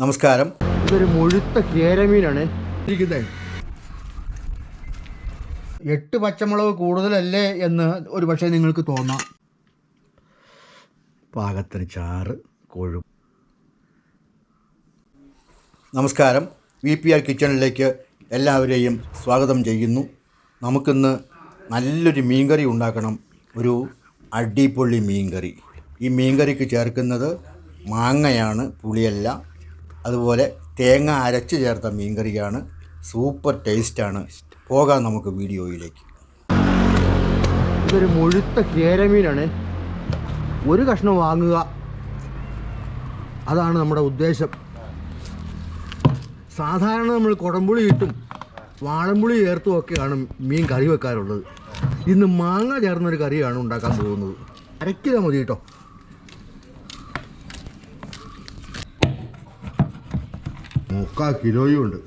നമസ്കാരം. ഇതൊരു മുഴുത്ത കേരമീനാണ്. എട്ട് പച്ചമുളക് കൂടുതലല്ലേ എന്ന് ഒരു പക്ഷേ നിങ്ങൾക്ക് തോന്നാം. പാകത്തിന് ചാറ് കൊഴു നമസ്കാരം. വി പി ആർ കിച്ചണിലേക്ക് എല്ലാവരെയും സ്വാഗതം ചെയ്യുന്നു. നമുക്കിന്ന് നല്ലൊരു മീൻകറി ഉണ്ടാക്കണം. ഒരു അടിപൊളി മീൻകറി. ഈ മീൻകറിക്ക് ചേർക്കുന്നത് മാങ്ങയാണ് പുളിയല്ല. അതുപോലെ തേങ്ങ അരച്ച് ചേർത്ത മീൻകറിയാണ്. സൂപ്പർ ടേസ്റ്റാണ്. പോകാം നമുക്ക് വീഡിയോയിലേക്ക്. ഇതൊരു മുഴുത്ത കേരമീനാണ്. ഒരു കഷ്ണം വാങ്ങുക. അതാണ് നമ്മുടെ ഉദ്ദേശം. സാധാരണ നമ്മൾ കുടംപുളി ഇട്ടും വാഴമ്പുളി ചേർത്തും ഒക്കെയാണ് മീൻ കറി വെക്കാറുള്ളത്. ഇന്ന് മാങ്ങ ചേർന്നൊരു കറിയാണ് ഉണ്ടാക്കാൻ പോകുന്നത്. അരക്കിലോ മതി കേട്ടോ. മുക്കാൽ കിലോയും ഉണ്ട്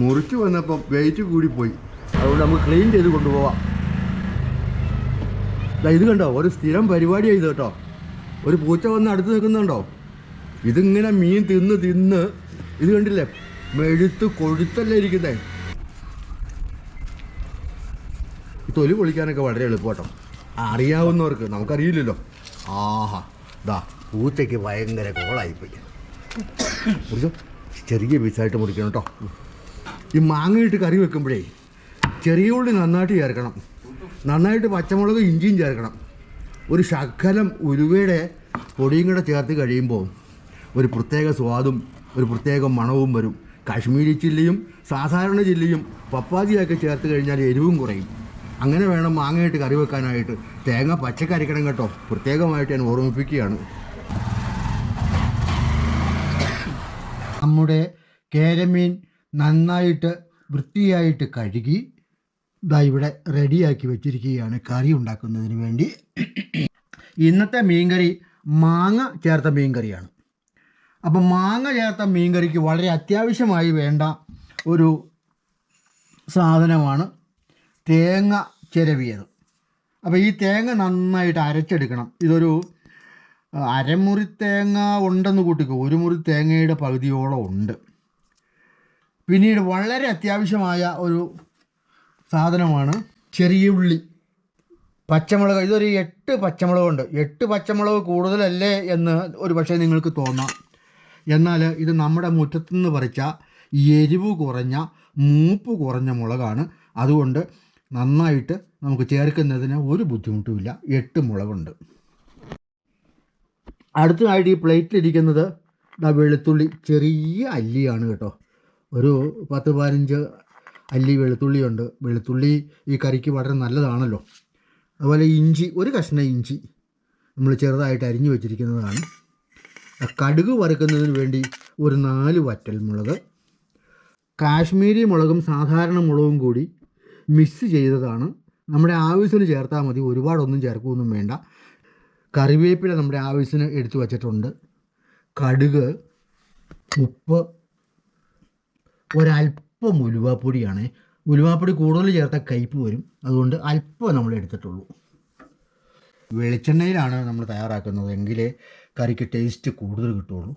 മുറിച്ച് വന്നപ്പം വെയിറ്റ് കൂടിപ്പോയി അതുകൊണ്ട് നമുക്ക് ക്ലീൻ ചെയ്ത് കൊണ്ടുപോവാം. ഇത് കണ്ടോ? ഒരു സ്ഥിരം പരിപാടിയാണ് ഇത് കേട്ടോ. ഒരു പൂച്ച വന്ന് അടുത്ത് നിൽക്കുന്നുണ്ടോ? ഇതിങ്ങനെ മീൻ തിന്ന് തിന്ന് ഇത് കണ്ടില്ലേ? മെഴുത്ത് കൊഴുത്തല്ലേ ഇരിക്കുന്നേ. തൊലി പൊളിക്കാനൊക്കെ വളരെ എളുപ്പം കേട്ടോ അറിയാവുന്നവർക്ക് നമുക്കറിയില്ലല്ലോ. ആഹാ ദാ. പൂച്ചയ്ക്ക് ഭയങ്കര കോളായിപ്പോയി. മുറിച്ചോ? ചെറിയ പീസായിട്ട് മുറിക്കണം കേട്ടോ. ഈ മാങ്ങയിട്ട് കറി വെക്കുമ്പോഴേ ചെറിയ ഉള്ളി നന്നായിട്ട് ചേർക്കണം. നന്നായിട്ട് പച്ചമുളക് ഇഞ്ചിയും ചേർക്കണം. ഒരു ശകലം ഉരുവയുടെ പൊടിയും കൂടെ ചേർത്ത് കഴിയുമ്പോൾ ഒരു പ്രത്യേക സ്വാദും ഒരു പ്രത്യേക മണവും വരും. കാശ്മീരി ചില്ലിയും സാധാരണ ചില്ലിയും പപ്പാതിയൊക്കെ ചേർത്ത് കഴിഞ്ഞാൽ എരിവും കുറയും. അങ്ങനെ വേണം മാങ്ങയിട്ട് കറി വെക്കാനായിട്ട്. തേങ്ങ പച്ചക്കറിക്കണം കേട്ടോ. പ്രത്യേകമായിട്ട് ഞാൻ ഓർമ്മിപ്പിക്കുകയാണ്. നമ്മുടെ കേരമീൻ നന്നായിട്ട് വൃത്തിയായിട്ട് കഴുകി ഇതാ ഇവിടെ റെഡിയാക്കി വെച്ചിരിക്കുകയാണ് കറി ഉണ്ടാക്കുന്നതിന് വേണ്ടി. ഇന്നത്തെ മീൻകറി മാങ്ങ ചേർത്ത മീൻകറിയാണ്. അപ്പം മാങ്ങ ചേർത്ത മീൻകറിക്ക് വളരെ അത്യാവശ്യമായി വേണ്ട ഒരു സാധനമാണ് തേങ്ങ ചിരവിയത്. അപ്പോൾ ഈ തേങ്ങ നന്നായിട്ട് അരച്ചെടുക്കണം. ഇതൊരു അരമുറി തേങ്ങ ഉണ്ടെന്ന് കൂട്ടിക്കോ. ഒരു മുറി തേങ്ങയുടെ പകുതിയോളം ഉണ്ട്. പിന്നീട് വളരെ അത്യാവശ്യമായ ഒരു സാധനമാണ് ചെറിയ ഉള്ളി. പച്ചമുളക് ഇതൊരു എട്ട് പച്ചമുളക് ഉണ്ട്. എട്ട് പച്ചമുളക് കൂടുതലല്ലേ എന്ന് ഒരു പക്ഷേ നിങ്ങൾക്ക് തോന്നാം. എന്നാൽ ഇത് നമ്മുടെ മുറ്റത്തുനിന്ന് പറിച്ച എരിവ് കുറഞ്ഞ മൂപ്പ് കുറഞ്ഞ മുളകാണ്. അതുകൊണ്ട് നന്നായിട്ട് നമുക്ക് ചേർക്കുന്നതിന് ഒരു ബുദ്ധിമുട്ടുമില്ല. എട്ട് മുളകുണ്ട്. അടുത്തതായിട്ട് ഈ പ്ലേറ്റിലിരിക്കുന്നത് വെളുത്തുള്ളി ചെറിയ അല്ലിയാണ് കേട്ടോ. ഒരു പത്ത് പതിനഞ്ച് അല്ലി വെളുത്തുള്ളിയുണ്ട്. വെളുത്തുള്ളി ഈ കറിക്ക് വളരെ നല്ലതാണല്ലോ. അതുപോലെ ഇഞ്ചി ഒരു കഷ്ണം ഇഞ്ചി നമ്മൾ ചെറുതായിട്ട് അരിഞ്ഞു വെച്ചിരിക്കുന്നതാണ്. കടുക് വറുക്കുന്നതിന് വേണ്ടി ഒരു നാല് വറ്റൽ മുളക് കാശ്മീരി മുളകും സാധാരണ മുളകും കൂടി മിക്സ് ചെയ്തതാണ്. നമ്മുടെ ആവശ്യത്തിന് ചേർത്താൽ മതി. ഒരുപാടൊന്നും ചേർക്കുകയൊന്നും വേണ്ട. കറിവേപ്പില നമ്മുടെ ആവശ്യത്തിന് എടുത്തു വച്ചിട്ടുണ്ട്. കടുക് ഉപ്പ് ഒരല്പം ഉലുവാപ്പൊടിയാണ്. ഉലുവാപ്പൊടി കൂടുതൽ ചേർത്ത കയ്പ്പ് വരും. അതുകൊണ്ട് അല്പം നമ്മൾ എടുത്തിട്ടുള്ളൂ. വെളിച്ചെണ്ണയിലാണ് നമ്മൾ തയ്യാറാക്കുന്നത്. എങ്കിലേ കറിക്ക് ടേസ്റ്റ് കൂടുതൽ കിട്ടുള്ളൂ.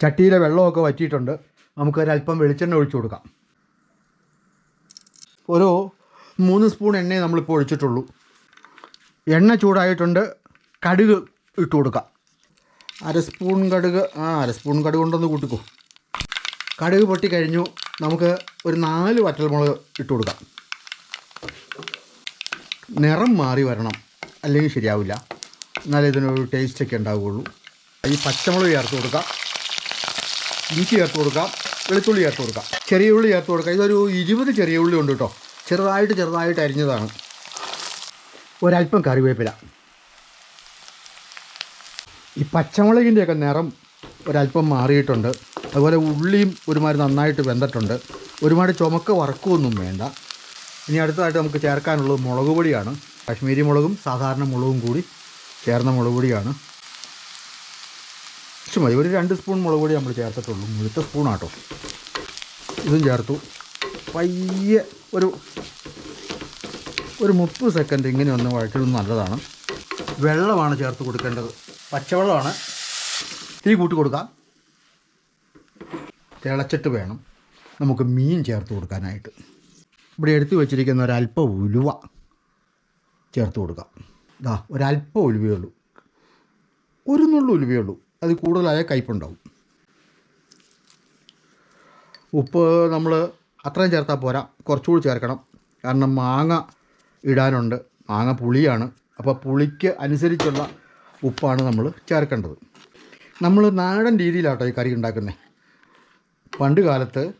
ചട്ടിയിലെ വെള്ളമൊക്കെ വറ്റിയിട്ടുണ്ട്. നമുക്കൊരല്പം വെളിച്ചെണ്ണ ഒഴിച്ചു കൊടുക്കാം. ഒരു മൂന്ന് സ്പൂൺ എണ്ണയെ നമ്മളിപ്പോൾ ഒഴിച്ചിട്ടുള്ളൂ. എണ്ണ ചൂടായിട്ടുണ്ട്. കടുക് ഇട്ട് കൊടുക്കാം. അര സ്പൂൺ കടുക് ആ അര സ്പൂൺ കടുക് കൊണ്ടൊന്ന് കൂട്ടിക്കോ. കടുക് പൊട്ടി കഴിഞ്ഞു. നമുക്ക് ഒരു നാല് വറ്റൽമുളക് ഇട്ട് കൊടുക്കാം. നിറം മാറി വരണം. അല്ലെങ്കിൽ ശരിയാവില്ല. എന്നാലേ ഇതിനൊരു ടേസ്റ്റൊക്കെ ഉണ്ടാവുകയുള്ളൂ. ഈ പച്ചമുളക് ചേർത്ത് കൊടുക്കാം. ഇഞ്ചി ചേർത്ത് കൊടുക്കാം. വെളുത്തുള്ളി ചേർത്ത് കൊടുക്കാം. ചെറിയ ഉള്ളി ചേർത്ത് കൊടുക്കാം. ഇതൊരു ഇരുപത് ചെറിയ ഉള്ളി ഉണ്ട് കേട്ടോ. ചെറുതായിട്ട് ചെറുതായിട്ട് അരിഞ്ഞതാണ്. ഒരല്പം കറിവേപ്പില. ഈ പച്ചമുളകിന്റെയൊക്കെ നിറം ഒരല്പം മാറിയിട്ടുണ്ട്. അതുപോലെ ഉള്ളിയും ഒരുമാതിരി നന്നായിട്ട് വെന്തിട്ടുണ്ട്. ഒരുപാട് ചുമക്ക വറക്കുമൊന്നും വേണ്ട. ഇനി അടുത്തതായിട്ട് നമുക്ക് ചേർക്കാനുള്ളത് മുളക് പൊടിയാണ്. കാശ്മീരി മുളകും സാധാരണ മുളകും കൂടി ചേർന്ന മുളക് പൊടിയാണ്. മതി. ഒരു രണ്ട് സ്പൂൺ മുളക് പൊടി നമ്മൾ ചേർത്തിട്ടുള്ളൂ. മുഴുത്ത സ്പൂണാട്ടോ ഇതും ചേർത്തു. പയ്യെ ഒരു ഒരു മുപ്പത് സെക്കൻഡ് ഇങ്ങനെ ഒന്ന് വഴറ്റുന്നത് നല്ലതാണ്. വെള്ളമാണ് ചേർത്ത് കൊടുക്കേണ്ടത്. പച്ചവെള്ളമാണ്. തീ കൂട്ടി കൊടുക്കാം. തിളച്ചിട്ട് വേണം. നമുക്ക് മീൻ ചേർത്ത് കൊടുക്കാനായിട്ട്. ഇവിടെ എടുത്തു വെച്ചിരിക്കുന്ന ഒരല്പം ഉലുവ ചേർത്ത് കൊടുക്കാം. ഇതാ ഒരല്പം ഉലുവേ ഉള്ളൂ. ഒരു നുള്ളു ഉലുവേ ഉള്ളൂ. അത് കൂടുതലായ കയ്പുണ്ടാവും. ഉപ്പ് നമ്മൾ അത്രയും ചേർത്താൽ പോരാ. കുറച്ചുകൂടി ചേർക്കണം. കാരണം മാങ്ങ ഇടാനുണ്ട്. മാങ്ങ പുളിയാണ്. അപ്പോൾ പുളിക്ക് അനുസരിച്ചുള്ള ഉപ്പാണ് നമ്മൾ ചേർക്കേണ്ടത്. നമ്മൾ നാടൻ രീതിയിലാട്ടോ ഈ കറി ഉണ്ടാക്കുന്നത് പണ്ട് കാലത്ത്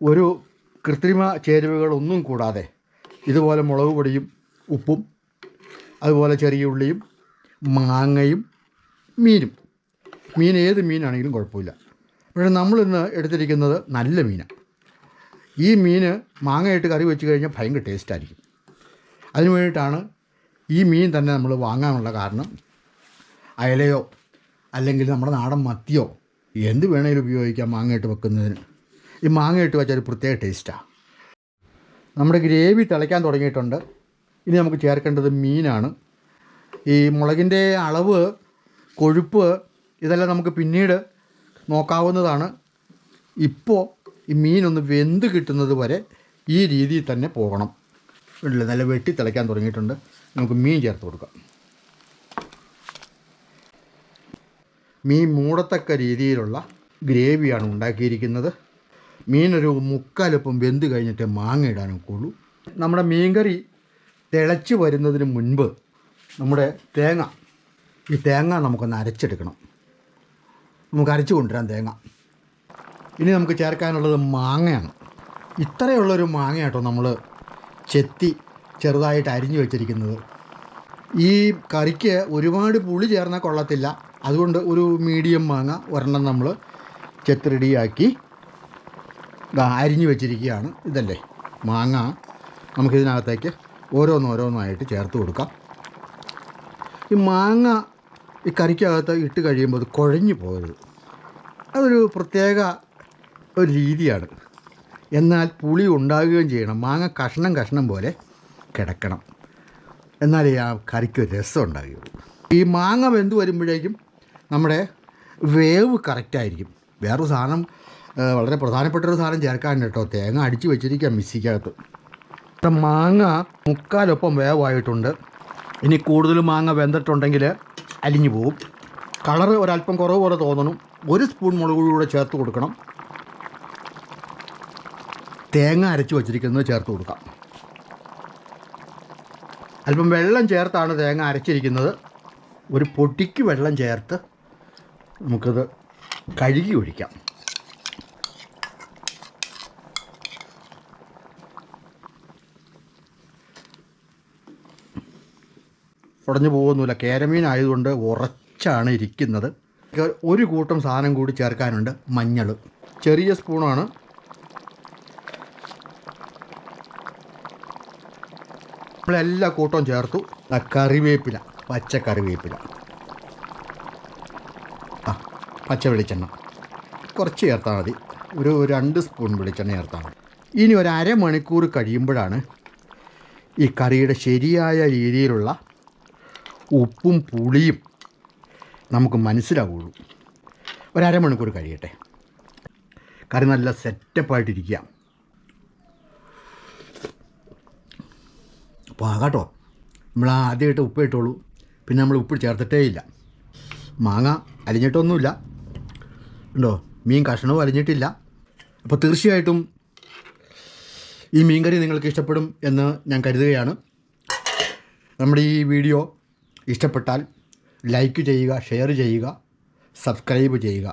ഒരു കൃത്രിമ ചേരുവകളൊന്നും കൂടാതെ ഇതുപോലെ മുളക് പൊടിയും ഉപ്പും അതുപോലെ ചെറിയ ഉള്ളിയും മാങ്ങയും മീനും. മീൻ ഏത് മീനാണെങ്കിലും കുഴപ്പമില്ല. പക്ഷേ നമ്മളിന്ന് എടുത്തിരിക്കുന്നത് നല്ല മീനാണ് ഈ മീൻ മാങ്ങയിട്ട് കറി വെച്ച് കഴിഞ്ഞാൽ ഭയങ്കര ടേസ്റ്റായിരിക്കും. അതിനു വേണ്ടിയിട്ടാണ് ഈ മീൻ തന്നെ നമ്മൾ വാങ്ങാനുള്ള കാരണം അയലയോ അല്ലെങ്കിൽ നമ്മുടെ നാടൻ മത്തിയോ എന്ത് വേണേലും ഉപയോഗിക്കാം മാങ്ങയിട്ട് വെക്കുന്നതിന്. ഈ മാങ്ങയിട്ട് വെച്ചാൽ ഒരു പ്രത്യേക ടേസ്റ്റാണ് നമ്മുടെ ഗ്രേവി തിളയ്ക്കാൻ തുടങ്ങിയിട്ടുണ്ട്. ഇനി നമുക്ക് ചേർക്കേണ്ടത് മീനാണ്. ഈ മുളകിന്റെ അളവ് കൊഴുപ്പ് ഇതെല്ലാം നമുക്ക് പിന്നീട് നോക്കാവുന്നതാണ്. ഇപ്പോൾ ഈ മീനൊന്ന് വെന്ത് കിട്ടുന്നത് വരെ ഈ രീതിയിൽ തന്നെ പോകണം. നല്ല വെട്ടി തിളയ്ക്കാൻ തുടങ്ങിയിട്ടുണ്ട്. നമുക്ക് മീൻ ചേർത്ത് കൊടുക്കാം. മീൻ മൂടത്തക്ക രീതിയിലുള്ള ഗ്രേവിയാണ് ഉണ്ടാക്കിയിരിക്കുന്നത്. മീനൊരു മുക്കാലപ്പം വെന്ത് കഴിഞ്ഞിട്ട് മാങ്ങ ഇടാനും കൊള്ളൂ നമ്മുടെ മീൻകറി തിളച്ച് വരുന്നതിന് മുൻപ് നമ്മുടെ തേങ്ങ ഈ തേങ്ങ നമുക്കൊന്ന് അരച്ചെടുക്കണം. നമുക്ക് അരച്ചു കൊണ്ടുവരാം തേങ്ങ. ഇനി നമുക്ക് ചേർക്കാനുള്ളത് മാങ്ങയാണ്. ഇത്രയുള്ളൊരു മാങ്ങയാട്ടോ നമ്മൾ ചെത്തി ചെറുതായിട്ട് അരിഞ്ഞു വെച്ചിരിക്കുന്നത്. ഈ കറിക്ക് ഒരുപാട് പുളി ചേർന്നാൽ കൊള്ളത്തില്ല. അതുകൊണ്ട് ഒരു മീഡിയം മാങ്ങ ഒരെണ്ണം നമ്മൾ ചെത്ത് റെഡിയാക്കി അരിഞ്ഞു വെച്ചിരിക്കുകയാണ് ഇതല്ലേ മാങ്ങ. നമുക്കിതിനകത്തേക്ക് ഓരോന്നോരോന്നായിട്ട് ചേർത്ത് കൊടുക്കാം. ഈ മാങ്ങ ഈ കറിക്കകത്ത് ഇട്ട് കഴിയുമ്പോൾ അത് കുഴഞ്ഞു പോകരുത്. അതൊരു പ്രത്യേക ഒരു രീതിയാണ്. എന്നാൽ പുളി ഉണ്ടാകുകയും ചെയ്യണം. മാങ്ങ കഷ്ണം കഷ്ണം പോലെ കിടക്കണം. എന്നാലേ ആ കറിക്ക് രസം ഉണ്ടാകുകയുള്ളൂ ഈ മാങ്ങ വെന്ത് വരുമ്പോഴേക്കും നമ്മുടെ വേവ് കറക്റ്റായിരിക്കും. വേറൊരു സാധനം വളരെ പ്രധാനപ്പെട്ടൊരു സാധനം ചേർക്കാൻ കേട്ടോ. തേങ്ങ അടിച്ച് വെച്ചിരിക്കാം മിക്സിക്കകത്ത്. മാങ്ങ മുക്കാലൊപ്പം വേവായിട്ടുണ്ട്. ഇനി കൂടുതൽ മാങ്ങ വെന്തിട്ടുണ്ടെങ്കിൽ അലിഞ്ഞു പോകും കളറ് ഒരല്പം കുറവ് പോലെ തോന്നണം. ഒരു സ്പൂൺ മുളക് കൂടെ ചേർത്ത് കൊടുക്കണം. തേങ്ങ അരച്ച് വച്ചിരിക്കുന്നത് ചേർത്ത് കൊടുക്കാം. അല്പം വെള്ളം ചേർത്താണ് തേങ്ങ അരച്ചിരിക്കുന്നത്. ഒരു പൊടിക്ക് വെള്ളം ചേർത്ത് നമുക്കത് കഴുകി ഒഴിക്കാം. ഉടഞ്ഞു പോകുന്നില്ല. കേരമീൻ ആയതുകൊണ്ട് ഉറച്ചാണ് ഇരിക്കുന്നത്. ഒരു കൂട്ടം സാധനം കൂടി ചേർക്കാനുണ്ട്. മഞ്ഞൾ. ചെറിയ സ്പൂണാണ്. നമ്മളെല്ലാ കൂട്ടവും ചേർത്തു. കറിവേപ്പില പച്ച കറിവേപ്പില. ആ പച്ച വെളിച്ചെണ്ണ. കുറച്ച് ചേർത്താൽ മതി. ഒരു രണ്ട് സ്പൂൺ വെളിച്ചെണ്ണ ചേർത്താൽ മതി. ഇനി ഒരു അരമണിക്കൂർ കഴിയുമ്പോഴാണ് ഈ കറിയുടെ ശരിയായ രീതിയിലുള്ള ഉപ്പും പുളിയും നമുക്ക് മനസ്സിലാവുള്ളൂ. ഒരമണിക്കൂർ കഴിയട്ടെ. കറി നല്ല സെറ്റപ്പായിട്ടിരിക്കുക പാകാട്ടോ നമ്മൾ ആദ്യമായിട്ട് ഉപ്പ് ഇട്ടോളൂ പിന്നെ നമ്മൾ ഉപ്പ് ചേർത്തിട്ടേ ഇല്ല. മാങ്ങ അലിഞ്ഞിട്ടൊന്നുമില്ല. ഉണ്ടോ? മീൻ കഷ്ണവും അലിഞ്ഞിട്ടില്ല. അപ്പോൾ തീർച്ചയായിട്ടും ഈ മീൻകറി നിങ്ങൾക്ക് ഇഷ്ടപ്പെടും എന്ന് ഞാൻ കരുതുകയാണ്. നമ്മുടെ ഈ വീഡിയോ ഇഷ്ടപ്പെട്ടാൽ ലൈക്ക് ചെയ്യുക ഷെയർ ചെയ്യുക സബ്സ്ക്രൈബ് ചെയ്യുക.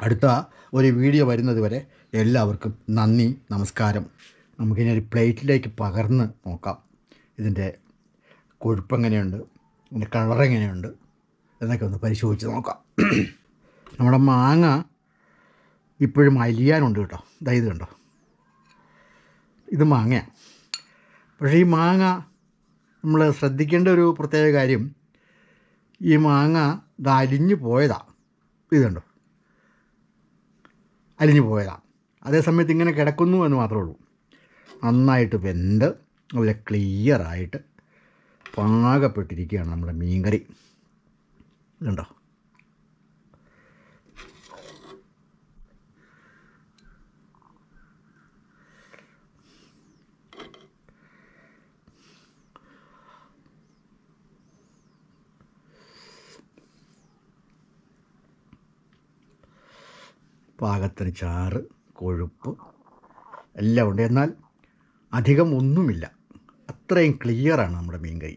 അടുത്ത ഒരു വീഡിയോ വരുന്നത് വരെ എല്ലാവർക്കും നന്ദി നമസ്കാരം. നമുക്കിനി ഒരു പ്ലേറ്റിലേക്ക് പകർന്ന് നോക്കാം. ഇതിന്റെ കൊഴുപ്പെങ്ങനെയുണ്ട്? ഇതിന്റെ കളർ എങ്ങനെയുണ്ട് എന്നൊക്കെ ഒന്ന് പരിശോധിച്ച് നോക്കാം. നമ്മുടെ മാങ്ങ ഇപ്പോഴും അലിയാനുണ്ട് കേട്ടോ. ഇത് കണ്ടോ? ഇത് മാങ്ങയാണ്. പക്ഷേ ഈ മാങ്ങ നമ്മൾ ശ്രദ്ധിക്കേണ്ട ഒരു പ്രത്യേക കാര്യം ഈ മാങ്ങ ഇത് അലിഞ്ഞു പോയതാണ് ഇത് കണ്ടോ? അലിഞ്ഞു പോയതാണ് അതേസമയത്ത് ഇങ്ങനെ കിടക്കുന്നു എന്ന് മാത്രമേ ഉള്ളൂ. നന്നായിട്ട് വെന്ത് നല്ല ക്ലിയറായിട്ട് പാകപ്പെട്ടിരിക്കുകയാണ് നമ്മുടെ മീൻകറി. ഇതുണ്ടോ പാകത്തിന് ചാറ് കൊഴുപ്പ് എല്ലാം ഉണ്ട്. എന്നാൽ അധികം ഒന്നുമില്ല. അത്രയും ക്ലിയറാണ് നമ്മുടെ മീൻ കറി